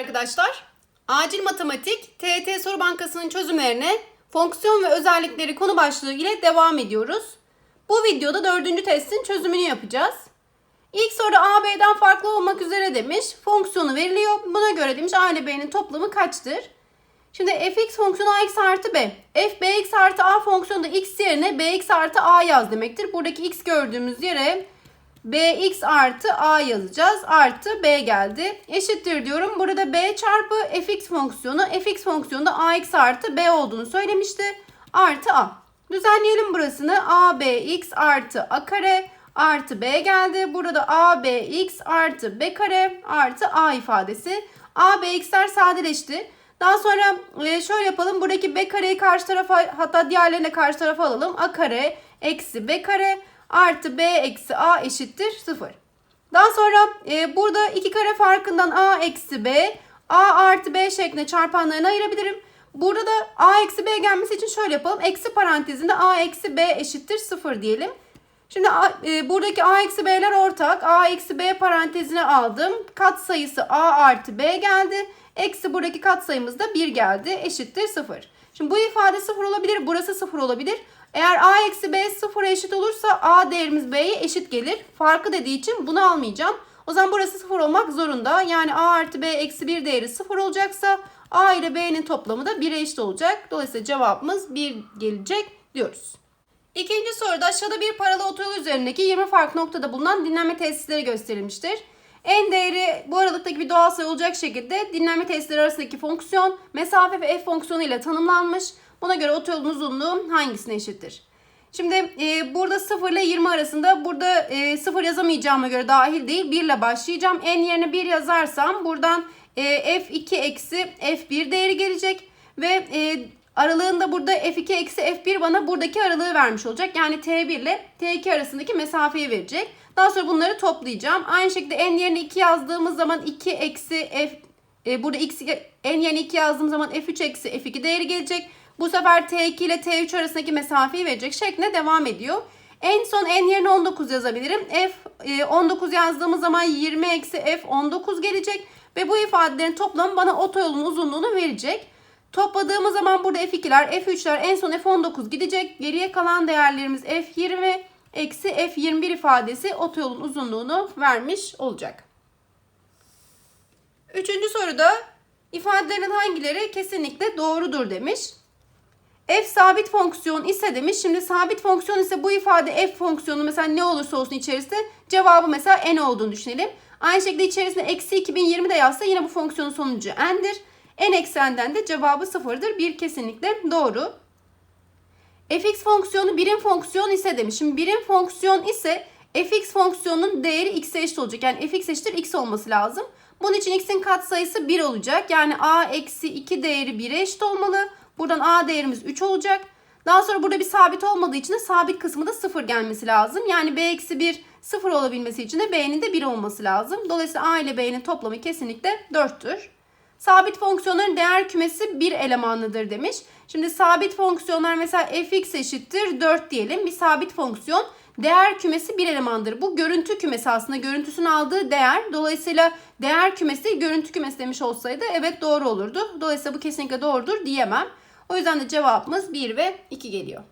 arkadaşlar. Acil Matematik TET Soru Bankası'nın çözümlerine fonksiyon ve özellikleri konu başlığı ile devam ediyoruz. Bu videoda dördüncü testin çözümünü yapacağız. İlk soruda A, B'den farklı olmak üzere demiş. Fonksiyonu veriliyor. Buna göre demiş A ile B'nin toplamı kaçtır? Şimdi fx fonksiyonu ax artı b. f bx artı a fonksiyonunda x yerine bx artı a yaz demektir. Buradaki x gördüğümüz yere bx artı a yazacağız. Artı b geldi. Eşittir diyorum. Burada b çarpı fx fonksiyonu. fx fonksiyonunda ax artı b olduğunu söylemişti. Artı a. Düzenleyelim burasını. a bx artı a kare artı b geldi. Burada a bx artı b kare artı a ifadesi. a bx'ler sadeleşti. Daha sonra e, şöyle yapalım. Buradaki b kareyi karşı tarafa hatta diğerlerine karşı tarafa alalım. a kare eksi b kare artı b eksi a eşittir 0. Daha sonra e, burada iki kare farkından a eksi b a artı b şeklinde çarpanlarını ayırabilirim. Burada da a eksi b gelmesi için şöyle yapalım. Eksi parantezinde a eksi b eşittir 0 diyelim. Şimdi e, buradaki a eksi b'ler ortak. a eksi b parantezine aldım. Kat sayısı a artı b geldi. Eksi buradaki katsayımız da 1 geldi. Eşittir 0. Şimdi bu ifade 0 olabilir. Burası 0 olabilir. Eğer a eksi b 0'a eşit olursa a değerimiz b'ye eşit gelir. Farkı dediği için bunu almayacağım. O zaman burası 0 olmak zorunda. Yani a artı b eksi 1 değeri 0 olacaksa a ile b'nin toplamı da 1'e eşit olacak. Dolayısıyla cevabımız 1 gelecek diyoruz. İkinci soruda aşağıda bir paralı otoyol üzerindeki 20 farklı noktada bulunan dinlenme tesisleri gösterilmiştir. En değeri bu aralıktaki bir doğal sayı olacak şekilde dinlenme tesisleri arasındaki fonksiyon mesafe ve f fonksiyonu ile tanımlanmış. Buna göre otoyolun uzunluğu hangisine eşittir? Şimdi e, burada 0 ile 20 arasında burada e, 0 yazamayacağıma göre dahil değil 1 ile başlayacağım. En yerine 1 yazarsam buradan e, f2 eksi f1 değeri gelecek ve e, aralığında burada f2 eksi f1 bana buradaki aralığı vermiş olacak. Yani t1 ile t2 arasındaki mesafeyi verecek. Daha sonra bunları toplayacağım. Aynı şekilde n yerine 2 yazdığımız zaman 2 eksi f e, burada x n yerine 2 yazdığım zaman f3 eksi f2 değeri gelecek. Bu sefer t2 ile t3 arasındaki mesafeyi verecek şeklinde devam ediyor. En son n yerine 19 yazabilirim. f e, 19 yazdığımız zaman 20 eksi f 19 gelecek. Ve bu ifadelerin toplamı bana otoyolun uzunluğunu verecek. Topladığımız zaman burada f2'ler, f3'ler en son f19 gidecek. Geriye kalan değerlerimiz f20 eksi f21 ifadesi otoyolun uzunluğunu vermiş olacak. Üçüncü soruda ifadelerin hangileri kesinlikle doğrudur demiş. F sabit fonksiyon ise demiş. Şimdi sabit fonksiyon ise bu ifade f fonksiyonu mesela ne olursa olsun içerisinde cevabı mesela n olduğunu düşünelim. Aynı şekilde içerisinde eksi 2020 de yazsa yine bu fonksiyonun sonucu n'dir. n eksenden de cevabı sıfırdır. Bir kesinlikle doğru. fx fonksiyonu birim fonksiyon ise demiş. Şimdi birim fonksiyon ise fx fonksiyonunun değeri x'e eşit olacak. Yani fx eşittir x olması lazım. Bunun için x'in katsayısı 1 olacak. Yani a eksi 2 değeri 1'e eşit olmalı. Buradan a değerimiz 3 olacak. Daha sonra burada bir sabit olmadığı için de sabit kısmı da 0 gelmesi lazım. Yani b eksi 1 0 olabilmesi için de b'nin de 1 olması lazım. Dolayısıyla a ile b'nin toplamı kesinlikle 4'tür. Sabit fonksiyonların değer kümesi bir elemanlıdır demiş. Şimdi sabit fonksiyonlar mesela fx eşittir 4 diyelim. Bir sabit fonksiyon değer kümesi bir elemandır. Bu görüntü kümesi aslında görüntüsünün aldığı değer. Dolayısıyla değer kümesi görüntü kümesi demiş olsaydı evet doğru olurdu. Dolayısıyla bu kesinlikle doğrudur diyemem. O yüzden de cevabımız 1 ve 2 geliyor.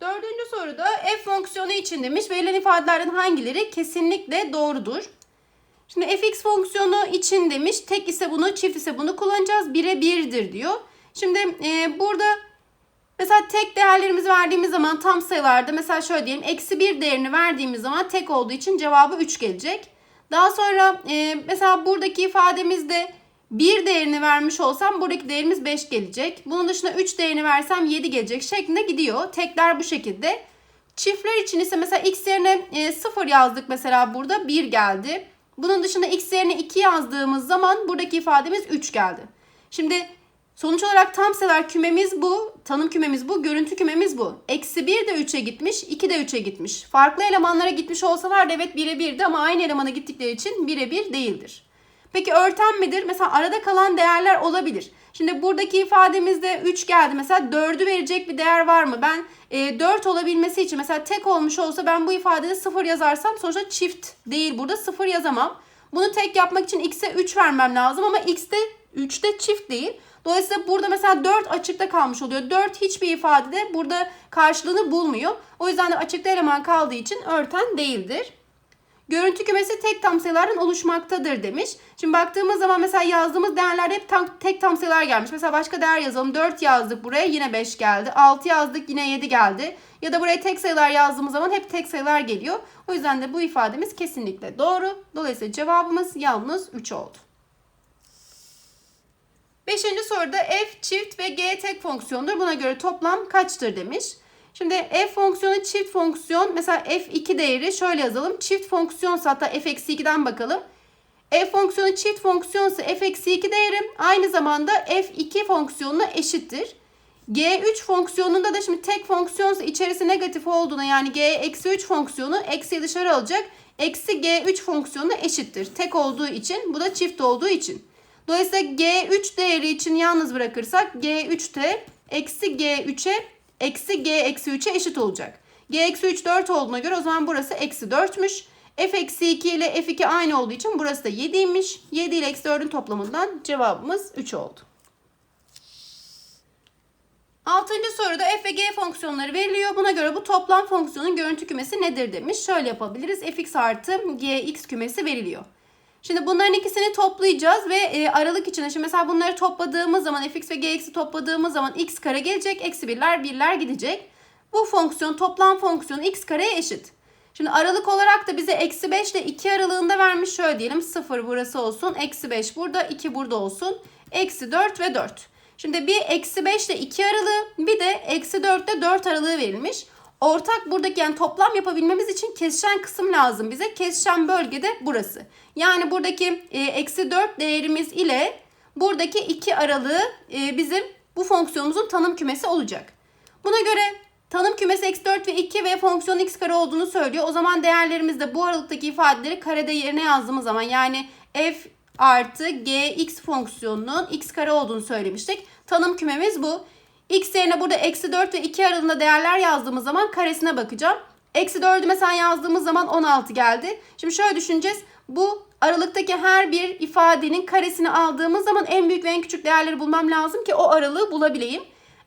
Dördüncü soruda f fonksiyonu için demiş verilen ifadelerden hangileri kesinlikle doğrudur? Şimdi fx fonksiyonu için demiş tek ise bunu çift ise bunu kullanacağız. 1'e 1'dir diyor. Şimdi e, burada mesela tek değerlerimizi verdiğimiz zaman tam sayılarda mesela şöyle diyelim eksi 1 değerini verdiğimiz zaman tek olduğu için cevabı 3 gelecek. Daha sonra e, mesela buradaki ifademizde 1 değerini vermiş olsam buradaki değerimiz 5 gelecek. Bunun dışında 3 değerini versem 7 gelecek şeklinde gidiyor. Tekler bu şekilde. Çiftler için ise mesela x yerine e, 0 yazdık mesela burada 1 geldi. Bunun dışında x yerine 2 yazdığımız zaman buradaki ifademiz 3 geldi. Şimdi sonuç olarak tam sayılar kümemiz bu. Tanım kümemiz bu. Görüntü kümemiz bu. Eksi 1 de 3'e gitmiş. 2 de 3'e gitmiş. Farklı elemanlara gitmiş olsalar da evet 1'e 1'di ama aynı elemana gittikleri için 1'e 1 değildir. Peki örten midir? Mesela arada kalan değerler olabilir. Şimdi buradaki ifademizde 3 geldi. Mesela 4'ü verecek bir değer var mı? Ben e, 4 olabilmesi için mesela tek olmuş olsa ben bu ifadede 0 yazarsam sonuçta çift değil burada 0 yazamam. Bunu tek yapmak için x'e 3 vermem lazım ama x'te 3'te çift değil. Dolayısıyla burada mesela 4 açıkta kalmış oluyor. 4 hiçbir ifadede burada karşılığını bulmuyor. O yüzden de açıkta eleman kaldığı için örten değildir. Görüntü kümesi tek tam sayılardan oluşmaktadır demiş. Şimdi baktığımız zaman mesela yazdığımız değerler hep tam, tek tam sayılar gelmiş. Mesela başka değer yazalım. 4 yazdık buraya yine 5 geldi. 6 yazdık yine 7 geldi. Ya da buraya tek sayılar yazdığımız zaman hep tek sayılar geliyor. O yüzden de bu ifademiz kesinlikle doğru. Dolayısıyla cevabımız yalnız 3 oldu. Beşinci soruda f çift ve g tek fonksiyondur. Buna göre toplam kaçtır demiş. Şimdi f fonksiyonu çift fonksiyon. Mesela f2 değeri şöyle yazalım. Çift fonksiyonsa hatta f-2'den bakalım. f fonksiyonu çift fonksiyonsa f-2 değerim aynı zamanda f2 fonksiyonuna eşittir. G3 fonksiyonunda da şimdi tek fonksiyonsa içerisi negatif olduğuna yani G-3 fonksiyonu eksiyi dışarı alacak. Eksi G3 fonksiyonu eşittir. Tek olduğu için bu da çift olduğu için. Dolayısıyla G3 değeri için yalnız bırakırsak G3 de eksi G3'e eksi G eksi 3'e eşit olacak. G eksi 3 4 olduğuna göre o zaman burası eksi 4'müş. F eksi 2 ile F2 aynı olduğu için burası da 7'ymiş. 7 ile eksi 4'ün toplamından cevabımız 3 oldu. Altıncı soruda f ve g fonksiyonları veriliyor. Buna göre bu toplam fonksiyonun görüntü kümesi nedir demiş. Şöyle yapabiliriz. fx artı gx kümesi veriliyor. Şimdi bunların ikisini toplayacağız ve e, aralık içinde şimdi mesela bunları topladığımız zaman fx ve gx'i topladığımız zaman x kare gelecek. Eksi birler birler gidecek. Bu fonksiyon toplam fonksiyonu x kareye eşit. Şimdi aralık olarak da bize eksi 5 ile 2 aralığında vermiş. Şöyle diyelim 0 burası olsun. Eksi 5 burada 2 burada olsun. Eksi 4 ve 4. Şimdi bir eksi 5 ile 2 aralığı bir de eksi 4 ile 4 aralığı verilmiş. Ortak buradaki yani toplam yapabilmemiz için kesişen kısım lazım bize. Kesişen bölge de burası. Yani buradaki e, eksi 4 değerimiz ile buradaki 2 aralığı e, bizim bu fonksiyonumuzun tanım kümesi olacak. Buna göre tanım kümesi eksi 4 ve 2 ve fonksiyon x kare olduğunu söylüyor. O zaman değerlerimizde bu aralıktaki ifadeleri karede yerine yazdığımız zaman yani f artı gx fonksiyonunun x kare olduğunu söylemiştik. Tanım kümemiz bu. X yerine burada eksi 4 ve 2 aralığında değerler yazdığımız zaman karesine bakacağım. Eksi 4'ü mesela yazdığımız zaman 16 geldi. Şimdi şöyle düşüneceğiz. Bu aralıktaki her bir ifadenin karesini aldığımız zaman en büyük ve en küçük değerleri bulmam lazım ki o aralığı bulabileyim.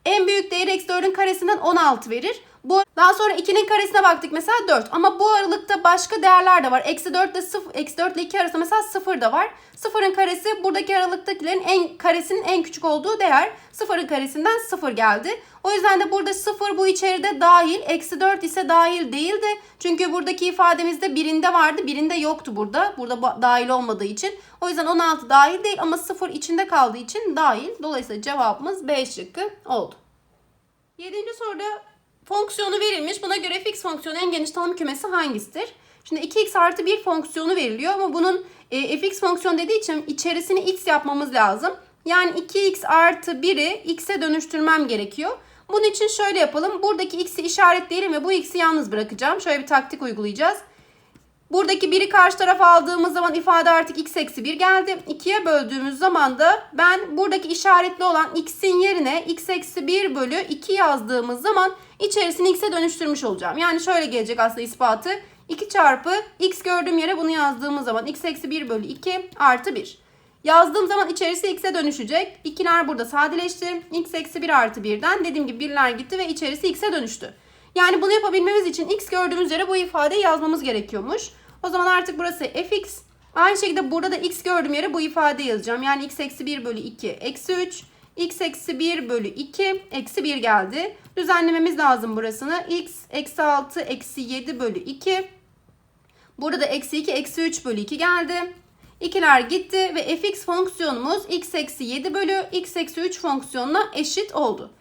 En büyük değeri eksi 4'ün karesinden 16 verir. Bu daha sonra 2'nin karesine baktık mesela 4. Ama bu aralıkta başka değerler de var. Eksi 4 ile 0, eksi 4 ile 2 arasında mesela 0 da var. 0'ın karesi buradaki aralıktakilerin en karesinin en küçük olduğu değer. 0'ın karesinden 0 geldi. O yüzden de burada 0 bu içeride dahil. Eksi 4 ise dahil değildi. Çünkü buradaki ifademizde birinde vardı. Birinde yoktu burada. Burada dahil olmadığı için. O yüzden 16 dahil değil ama 0 içinde kaldığı için dahil. Dolayısıyla cevabımız B şıkkı oldu. Yedinci soruda fonksiyonu verilmiş. Buna göre fx fonksiyonu en geniş tanım kümesi hangisidir? Şimdi 2x artı 1 fonksiyonu veriliyor ama bunun e, fx fonksiyon dediği için içerisini x yapmamız lazım. Yani 2x artı 1'i x'e dönüştürmem gerekiyor. Bunun için şöyle yapalım. Buradaki x'i işaretleyelim ve bu x'i yalnız bırakacağım. Şöyle bir taktik uygulayacağız. Buradaki 1'i karşı tarafa aldığımız zaman ifade artık x eksi 1 geldi. 2'ye böldüğümüz zaman da ben buradaki işaretli olan x'in yerine x eksi 1 bölü 2 yazdığımız zaman içerisini x'e dönüştürmüş olacağım. Yani şöyle gelecek aslında ispatı. 2 çarpı x gördüğüm yere bunu yazdığımız zaman x eksi 1 bölü 2 artı 1. Yazdığım zaman içerisi x'e dönüşecek. İkiler burada sadeleşti. x eksi 1 artı 1'den dediğim gibi birler gitti ve içerisi x'e dönüştü. Yani bunu yapabilmemiz için x gördüğümüz yere bu ifadeyi yazmamız gerekiyormuş. O zaman artık burası fx. Aynı şekilde burada da x gördüğüm yere bu ifadeyi yazacağım. Yani x eksi 1 bölü 2 eksi 3. x eksi 1 bölü 2 eksi 1 geldi. Düzenlememiz lazım burasını. x eksi 6 eksi 7 bölü 2. Burada da eksi 2 eksi 3 bölü 2 geldi. İkiler gitti ve fx fonksiyonumuz x eksi 7 bölü x eksi 3 fonksiyonuna eşit oldu.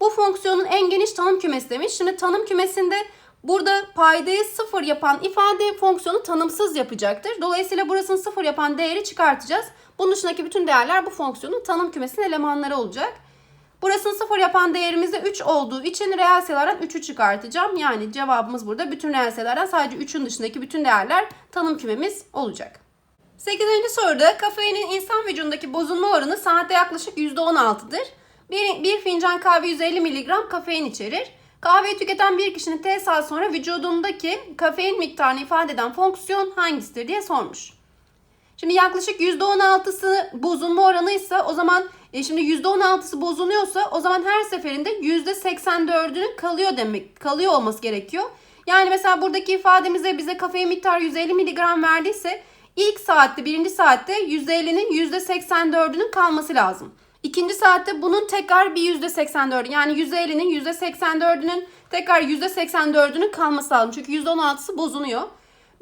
Bu fonksiyonun en geniş tanım kümesi demiş. Şimdi tanım kümesinde burada paydayı sıfır yapan ifade fonksiyonu tanımsız yapacaktır. Dolayısıyla burasını sıfır yapan değeri çıkartacağız. Bunun dışındaki bütün değerler bu fonksiyonun tanım kümesinin elemanları olacak. Burasını sıfır yapan değerimiz de 3 olduğu için reel sayılardan 3'ü çıkartacağım. Yani cevabımız burada bütün reel sayılardan sadece 3'ün dışındaki bütün değerler tanım kümemiz olacak. 8. soruda kafeinin insan vücudundaki bozulma oranı saatte yaklaşık %16'dır. Bir, bir fincan kahve 150 mg kafein içerir. Kahveyi tüketen bir kişinin T saat sonra vücudundaki kafein miktarını ifade eden fonksiyon hangisidir diye sormuş. Şimdi yaklaşık %16'sı bozulma oranıysa o zaman e şimdi %16'sı bozuluyorsa o zaman her seferinde %84'ünün kalıyor demek kalıyor olması gerekiyor. Yani mesela buradaki ifademize bize kafein miktarı 150 mg verdiyse ilk saatte birinci saatte %50'nin %84'ünün kalması lazım. İkinci saatte bunun tekrar bir %84 yani %50'nin %84'ünün tekrar %84'ünün kalması lazım. Çünkü %16'sı bozuluyor.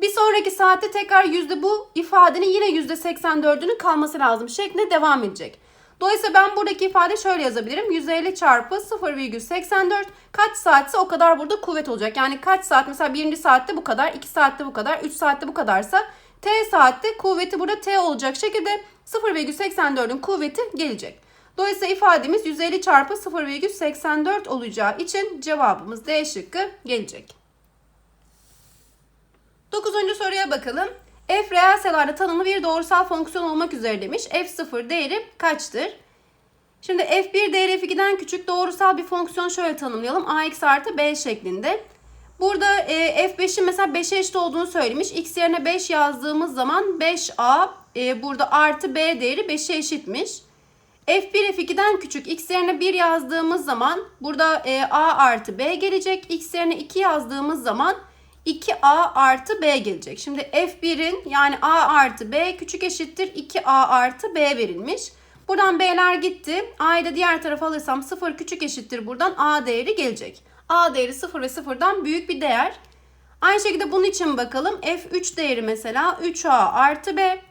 Bir sonraki saatte tekrar yüzde bu ifadenin yine %84'ünün kalması lazım şeklinde devam edecek. Dolayısıyla ben buradaki ifade şöyle yazabilirim. 150 çarpı 0,84 kaç saatse o kadar burada kuvvet olacak. Yani kaç saat mesela birinci saatte bu kadar, 2 saatte bu kadar, 3 saatte bu kadarsa t saatte kuvveti burada t olacak şekilde 0,84'ün kuvveti gelecek. Dolayısıyla ifademiz 150 çarpı 0,84 olacağı için cevabımız D şıkkı gelecek. Dokuzuncu soruya bakalım. F reel sayılarda tanımlı bir doğrusal fonksiyon olmak üzere demiş. F0 değeri kaçtır? Şimdi F1 değeri F2'den küçük doğrusal bir fonksiyon şöyle tanımlayalım. AX artı B şeklinde. Burada e, F5'in mesela 5'e eşit olduğunu söylemiş. X yerine 5 yazdığımız zaman 5A e, burada artı B değeri 5'e eşitmiş. F1 F2'den küçük x yerine 1 yazdığımız zaman burada e, A artı B gelecek. X yerine 2 yazdığımız zaman 2A artı B gelecek. Şimdi F1'in yani A artı B küçük eşittir 2A artı B verilmiş. Buradan B'ler gitti. A'yı da diğer tarafa alırsam 0 küçük eşittir buradan A değeri gelecek. A değeri 0 ve 0'dan büyük bir değer. Aynı şekilde bunun için bakalım. F3 değeri mesela 3A artı B.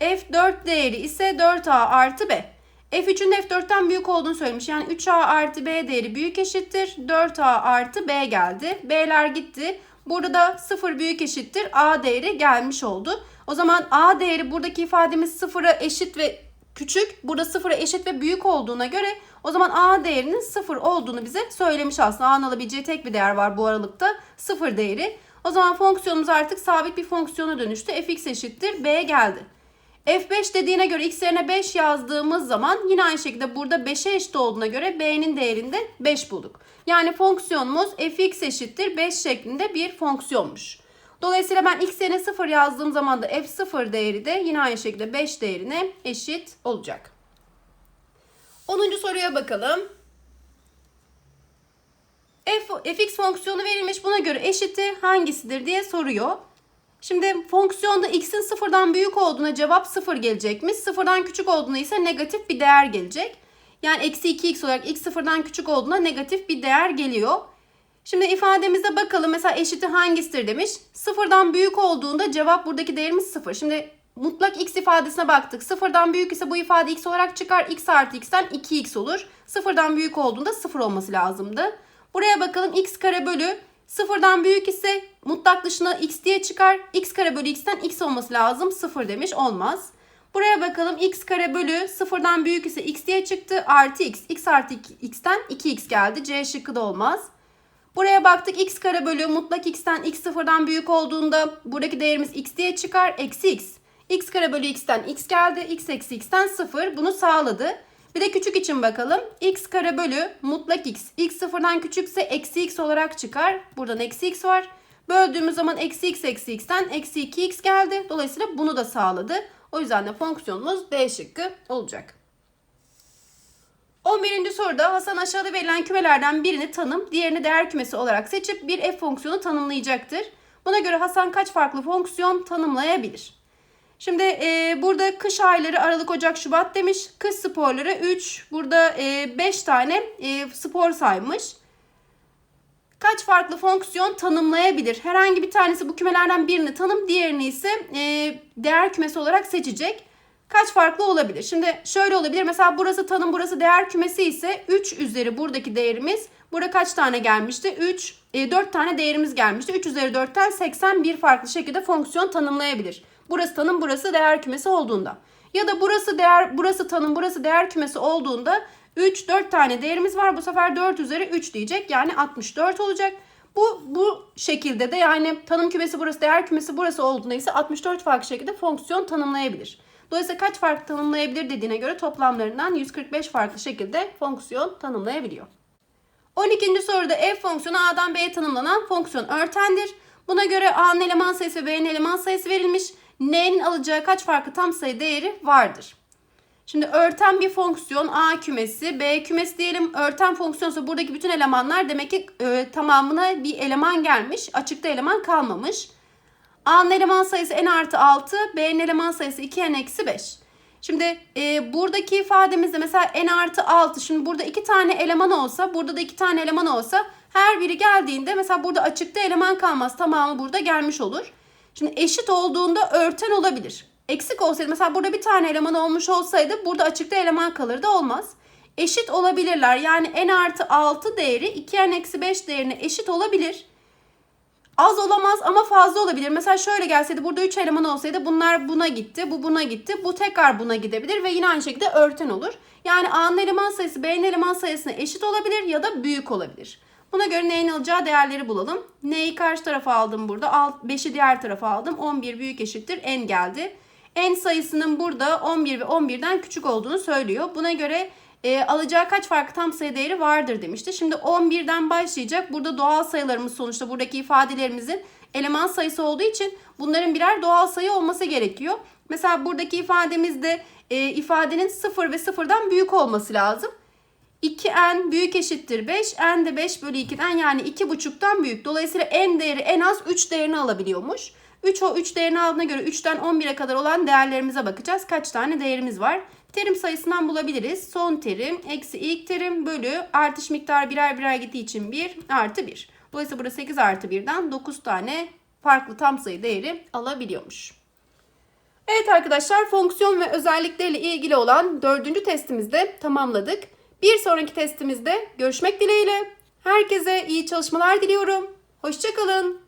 F4 değeri ise 4A artı B. F3'ün F4'ten büyük olduğunu söylemiş. Yani 3A artı B değeri büyük eşittir. 4A artı B geldi. B'ler gitti. Burada da 0 büyük eşittir A değeri gelmiş oldu. O zaman A değeri buradaki ifademiz 0'a eşit ve küçük. Burada 0'a eşit ve büyük olduğuna göre o zaman A değerinin 0 olduğunu bize söylemiş aslında. A'nın alabileceği tek bir değer var bu aralıkta. 0 değeri. O zaman fonksiyonumuz artık sabit bir fonksiyona dönüştü. fx eşittir B geldi. F5 dediğine göre x yerine 5 yazdığımız zaman yine aynı şekilde burada 5'e eşit olduğuna göre b'nin değerinde 5 bulduk. Yani fonksiyonumuz fx eşittir 5 şeklinde bir fonksiyonmuş. Dolayısıyla ben x yerine 0 yazdığım zaman da f0 değeri de yine aynı şekilde 5 değerine eşit olacak. 10. soruya bakalım. F, fx fonksiyonu verilmiş buna göre eşiti hangisidir diye soruyor. Şimdi fonksiyonda x'in sıfırdan büyük olduğuna cevap sıfır gelecekmiş. Sıfırdan küçük olduğuna ise negatif bir değer gelecek. Yani eksi 2x olarak x sıfırdan küçük olduğuna negatif bir değer geliyor. Şimdi ifademize bakalım mesela eşiti hangisidir demiş. Sıfırdan büyük olduğunda cevap buradaki değerimiz sıfır. Şimdi mutlak x ifadesine baktık. Sıfırdan büyük ise bu ifade x olarak çıkar. x artı x'ten 2x olur. Sıfırdan büyük olduğunda sıfır olması lazımdı. Buraya bakalım x kare bölü Sıfırdan büyük ise mutlak dışına x diye çıkar. x kare bölü x'ten x olması lazım. Sıfır demiş olmaz. Buraya bakalım x kare bölü sıfırdan büyük ise x diye çıktı. Artı x. x artı x'ten 2x geldi. C şıkkı da olmaz. Buraya baktık x kare bölü mutlak x'ten x sıfırdan büyük olduğunda buradaki değerimiz x diye çıkar. Eksi x. x kare bölü x'ten x geldi. x eksi x'ten sıfır. Bunu sağladı. Bir de küçük için bakalım. x kare bölü mutlak x. x sıfırdan küçükse eksi x olarak çıkar. Buradan eksi x var. Böldüğümüz zaman eksi x eksi x'ten eksi 2x geldi. Dolayısıyla bunu da sağladı. O yüzden de fonksiyonumuz D şıkkı olacak. 11. soruda Hasan aşağıda verilen kümelerden birini tanım, diğerini değer kümesi olarak seçip bir f fonksiyonu tanımlayacaktır. Buna göre Hasan kaç farklı fonksiyon tanımlayabilir? Şimdi e, burada kış ayları Aralık, Ocak, Şubat demiş. Kış sporları 3. Burada 5 e, tane e, spor saymış. Kaç farklı fonksiyon tanımlayabilir? Herhangi bir tanesi bu kümelerden birini tanım, diğerini ise e, değer kümesi olarak seçecek. Kaç farklı olabilir? Şimdi şöyle olabilir. Mesela burası tanım, burası değer kümesi ise 3 üzeri buradaki değerimiz. Burada kaç tane gelmişti? 3, e, 4 tane değerimiz gelmişti. 3 üzeri 4'ten 81 farklı şekilde fonksiyon tanımlayabilir. Burası tanım, burası değer kümesi olduğunda. Ya da burası değer, burası tanım, burası değer kümesi olduğunda 3, 4 tane değerimiz var. Bu sefer 4 üzeri 3 diyecek. Yani 64 olacak. Bu, bu şekilde de yani tanım kümesi burası, değer kümesi burası olduğunda ise 64 farklı şekilde fonksiyon tanımlayabilir. Dolayısıyla kaç farklı tanımlayabilir dediğine göre toplamlarından 145 farklı şekilde fonksiyon tanımlayabiliyor. 12. soruda f fonksiyonu A'dan B'ye tanımlanan fonksiyon örtendir. Buna göre A'nın eleman sayısı ve B'nin eleman sayısı verilmiş. N'nin alacağı kaç farklı tam sayı değeri vardır? Şimdi örten bir fonksiyon A kümesi, B kümesi diyelim. Örten fonksiyonsa buradaki bütün elemanlar demek ki e, tamamına bir eleman gelmiş. Açıkta eleman kalmamış. A'nın eleman sayısı n artı 6, B'nin eleman sayısı 2n eksi 5. Şimdi e, buradaki ifademizde mesela n artı 6. Şimdi burada iki tane eleman olsa, burada da iki tane eleman olsa her biri geldiğinde mesela burada açıkta eleman kalmaz. Tamamı burada gelmiş olur. Şimdi eşit olduğunda örten olabilir. Eksik olsaydı mesela burada bir tane eleman olmuş olsaydı burada açıkta eleman kalırdı olmaz. Eşit olabilirler. Yani n artı 6 değeri 2n eksi 5 değerine eşit olabilir. Az olamaz ama fazla olabilir. Mesela şöyle gelseydi burada 3 eleman olsaydı bunlar buna gitti, bu buna gitti, bu tekrar buna gidebilir ve yine aynı şekilde örten olur. Yani A'nın eleman sayısı B'nin eleman sayısına eşit olabilir ya da büyük olabilir. Buna göre neyin alacağı değerleri bulalım. N'yi karşı tarafa aldım burada. 5'i diğer tarafa aldım. 11 büyük eşittir n geldi. N sayısının burada 11 ve 11'den küçük olduğunu söylüyor. Buna göre e, alacağı kaç farklı tam sayı değeri vardır demişti. Şimdi 11'den başlayacak. Burada doğal sayılarımız sonuçta buradaki ifadelerimizin eleman sayısı olduğu için bunların birer doğal sayı olması gerekiyor. Mesela buradaki ifademizde e, ifadenin 0 ve 0'dan büyük olması lazım. 2n büyük eşittir 5. n de 5 bölü 2'den yani 2,5'tan büyük. Dolayısıyla n değeri en az 3 değerini alabiliyormuş. 3 o 3 değerini aldığına göre 3'ten 11'e kadar olan değerlerimize bakacağız. Kaç tane değerimiz var? Terim sayısından bulabiliriz. Son terim eksi ilk terim bölü artış miktarı birer birer gittiği için 1 artı 1. Dolayısıyla burada 8 artı 1'den 9 tane farklı tam sayı değeri alabiliyormuş. Evet arkadaşlar fonksiyon ve özellikleriyle ilgili olan dördüncü testimizde tamamladık. Bir sonraki testimizde görüşmek dileğiyle. Herkese iyi çalışmalar diliyorum. Hoşçakalın.